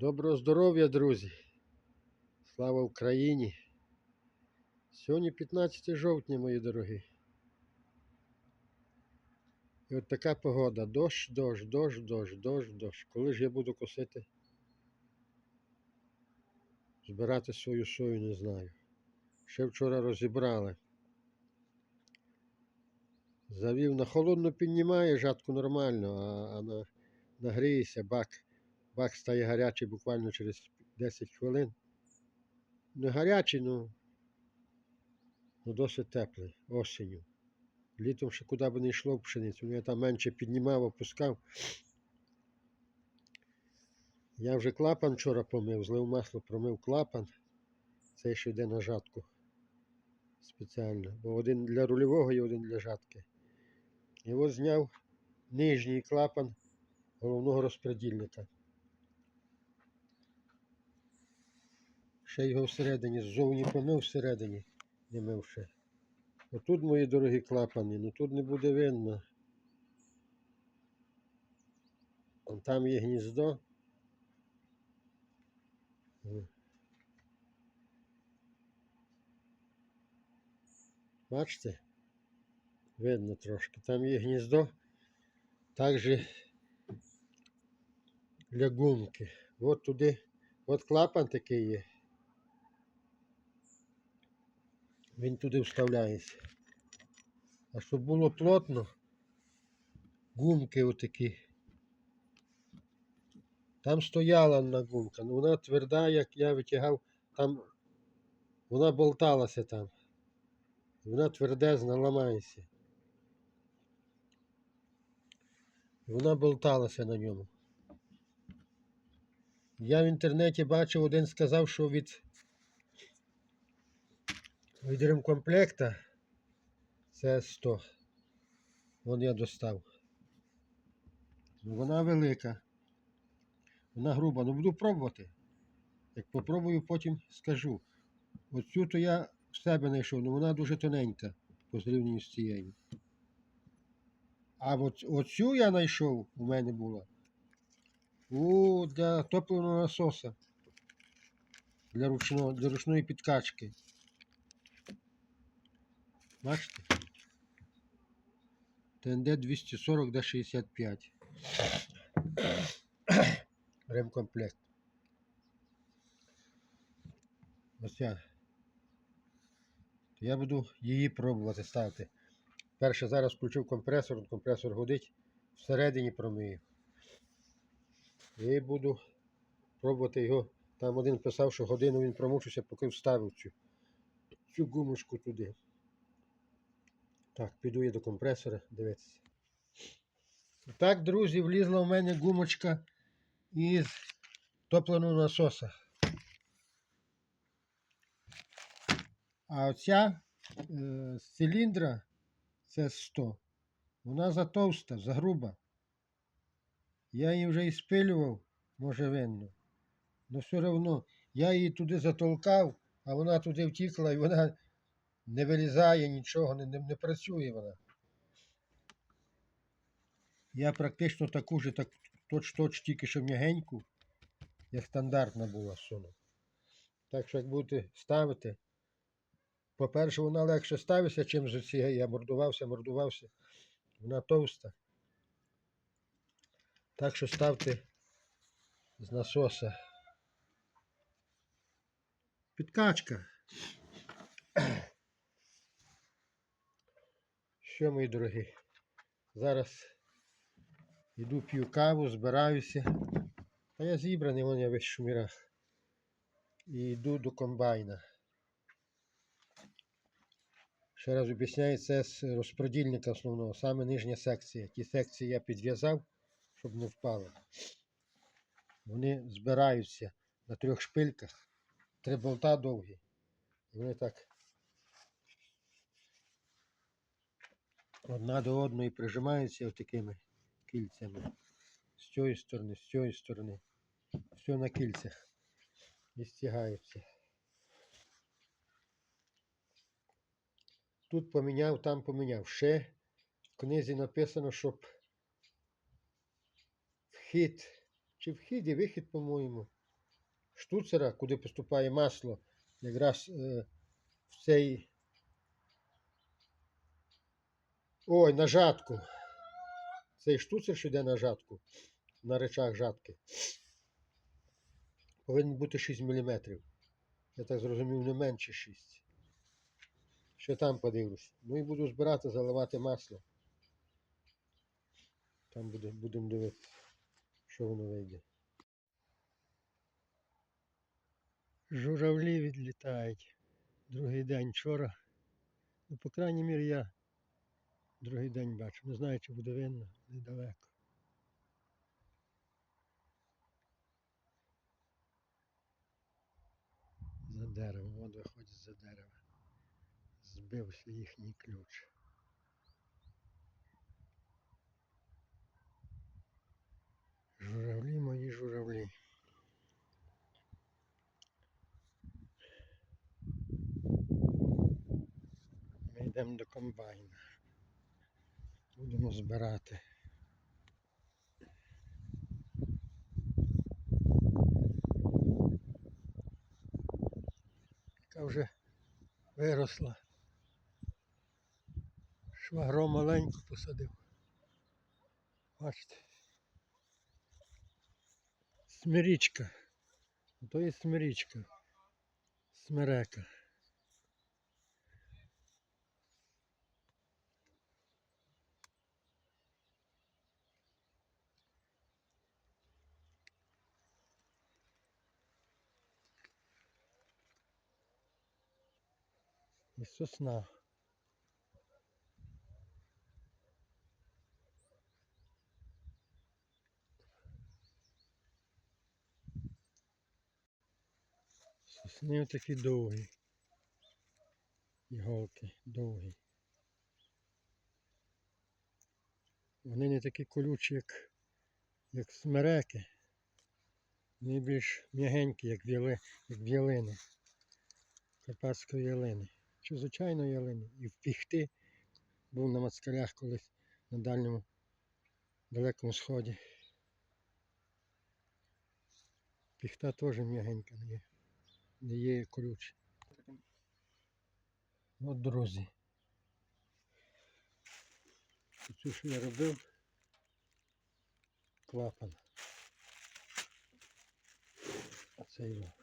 Доброго здоров'я, друзі! Слава Україні! Сьогодні 15 жовтня, мої дорогі. І от така погода. Дощ, дощ, дощ, дощ, дощ, дощ. Коли ж я буду косити? Збирати свою сою, не знаю. Ще вчора розібрали. Завів на холодно піднімає жатку нормально, а, а на, нагріється бак. Бак стає гарячий буквально через 10 хвилин. Не гарячий, ну, ну досить теплий осінню. Літом ще куди б не йшло пшеницю. Ну, я там менше піднімав, опускав. Я вже клапан вчора помив, злив масло, промив клапан. Цей ще йде на жатку спеціально. Бо один для рульового і один для жатки. І от зняв нижній клапан головного розпредільника. Ще його всередині, ззовні помив всередині, не мив ще. Отут, мої дорогі клапани, ну тут не буде видно. Вон там є гніздо. Бачите? Видно трошки. Там є гніздо. Також для гумки. От туди, от клапан такий є. Він туди вставляється. А щоб було плотно, гумки отакі. Там стояла одна гумка, ну вона тверда, як я витягав, там вона болталася там. Вона твердезна, ламається. Вона болталася на ньому. Я в інтернеті бачив, один сказав, що від від ремкомплекта це 100. Вон я достав. Ну, Вона велика. Вона груба. Ну буду пробувати. Як попробую, потім скажу. Оцю то я в себе знайшов, але вона дуже тоненька по зрівнянню з цією. А от оцю я знайшов, у мене була. У для топливного насоса. Для, ручного, для ручної підкачки. Бачите? ТНД 240 до 65. Ремкомплект. Ось я. Я буду її пробувати ставити. Перше зараз включив компресор, компресор годить, всередині промию. І буду пробувати його. Там один писав, що годину він промучився, поки вставив цю, цю гумочку туди. Так, піду я до компресора дивитися. Так, друзі, влізла в мене гумочка із топленого насоса. А оця е, з циліндра це 100. Вона затовста, загруба. Я її вже і спилював, може винно. Но все одно я її туди затолкав, а вона туди втікла і вона не вилізає нічого, не, не, не працює вона. Я практично таку ж, так точ-точ, тільки що м'ягеньку, як стандартна була сунув. Так що як будете ставити, по-перше, вона легше ставиться, чим з цієї. Я мордувався, мордувався. Вона товста. Так що ставте з насоса. Підкачка. Що, мої дорогі? Зараз йду п'ю каву, збираюся. А я зібраний, вон я весь шумірах. І йду до комбайна. Ще раз об'ясняю, це з розподільника основного, саме нижня секція. Ті секції я підв'язав, щоб не впало. Вони збираються на трьох шпильках, три болта довгі. І вони так одна до одної прижимаються такими кільцями. З цієї сторони, з цієї сторони. Все на кільцях. І стягаються. Тут поміняв, там поміняв. Ще в книзі написано, щоб вхід, чи вхід і вихід, по-моєму, штуцера, куди поступає масло, якраз е, в цей. Ой, на жатку. Цей штуцер, що йде на жатку, на речах жатки, повинен бути 6 мм. Я так зрозумів, не менше 6. Ще там подивлюсь. Ну і буду збирати, заливати масло. Там буде, будемо дивитися, що воно вийде. Журавлі відлітають. Другий день вчора. Ну, по крайній мірі, я другий день бачу. Не знаю, чи буде видно недалеко. За деревом, от виходить за дерева. Збився їхній ключ. Журавлі мої журавлі. Ми йдемо до комбайна. Будемо збирати. Яка вже виросла. Швагро маленьку посадив. Бачите. Смирічка. То є смирічка. Смерека. І сосна. Сосни такі довгі. Іголки довгі. Вони не такі колючі, як, як смереки. Вони більш м'ягенькі, як, віли, як в'ялини. Карпатської ялини. Чи звичайної ялини. І в піхти був на мацкалях колись на дальньому далекому сході. Піхта теж м'ягенька не є. Не є колюча. От друзі. Оце, що я робив, клапан. Оце його.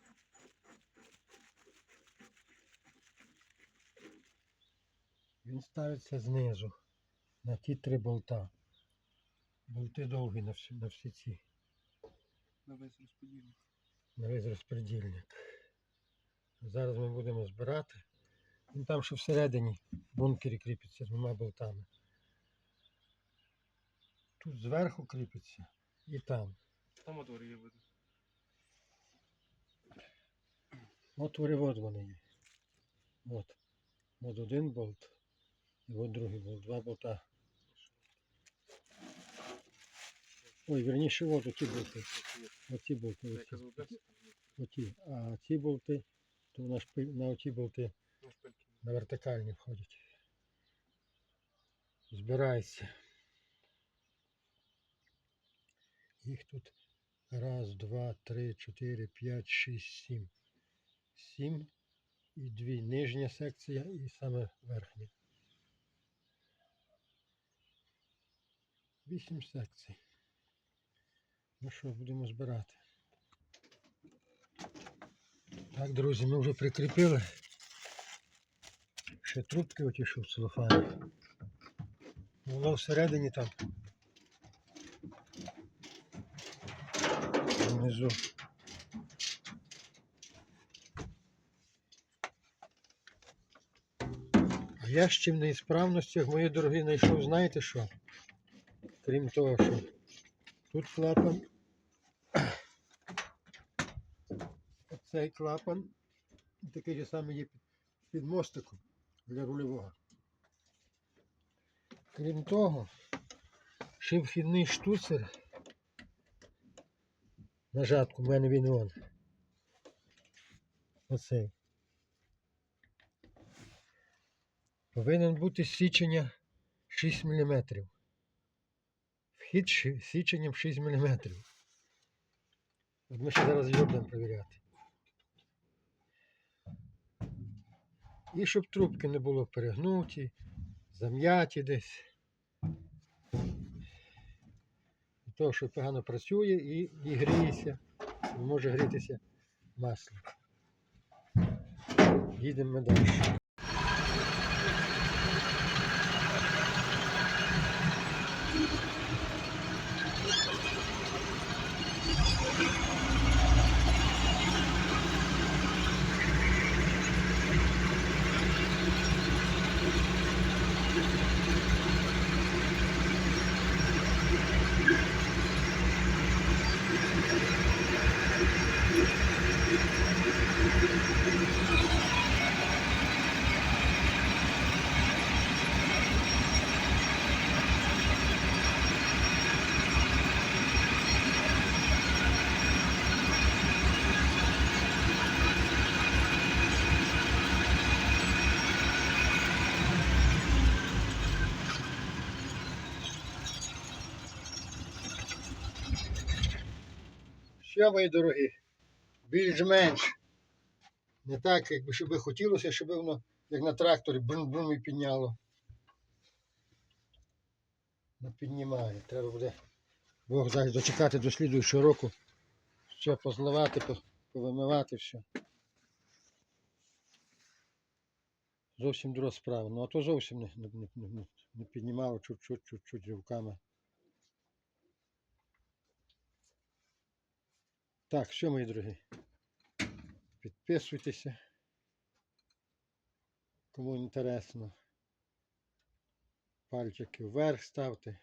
Він ставиться знизу на ті три болта. Болти довгі на всі, на всі ці. на весь розподільник. на весь розпредільник. Зараз ми будемо збирати. Він там ще всередині бункері кріпиться з двома болтами. Тут зверху кріпиться і там. Там мотор є видно. Отвори от вони є. От. От один болт. І от другий болт. Два болта. Ой, верніше, от оті болти. Оці болти. Оці. оті. А ці болти, то на, шпиль, на оті болти на вертикальні входять. Збирається. Їх тут раз, два, три, чотири, п'ять, шість, сім. Сім і дві. Нижня секція і саме верхня. Вісім секцій. Ну що, будемо збирати. Так, друзі, ми вже прикріпили. Ще трубки оті, що в целофані. Воно всередині там. Внизу. А я ще в неісправностях, мої дорогі, знайшов, знаєте що? Крім того, що тут клапан. Оцей клапан. Такий же самий є під мостиком для рульового. Крім того, ще вхідний штуцер. На жатку, в мене він вон. Оцей. Повинен бути січення 6 мм. Хід січенням 6 мм. От ми ще зараз його будемо перевіряти. І щоб трубки не було перегнуті, зам'яті десь. І то, що погано працює і і гріється, може грітися масло. Їдемо далі. Що, мої дорогі, більш-менш. Не так, якби щоб хотілося, щоб воно, як на тракторі, брум-брум і підняло. Не піднімає. Треба буде Бог дасть дочекати до слідуючого року. Все позливати, повимивати все. Зовсім друга справа. Ну а то зовсім не, не, не, не, піднімало чуть-чуть, чуть-чуть ривками. Так, все, мої дорогі. Підписуйтеся. Кому інтересно. Пальчики вверх ставте.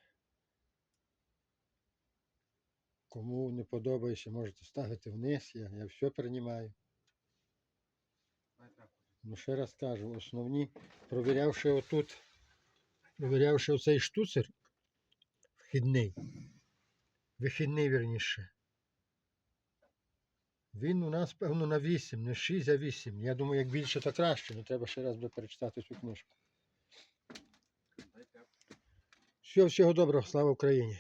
Кому не подобається, можете ставити вниз. Я, я все приймаю. Ну, ще раз кажу, основні, провірявши отут, провірявши оцей штуцер вхідний, вихідний вірніше. Він у нас, певно, на 8, не 6, а 8. Я думаю, як більше, то краще. але треба ще раз би перечитати цю книжку. Всього, всього доброго, слава Україні!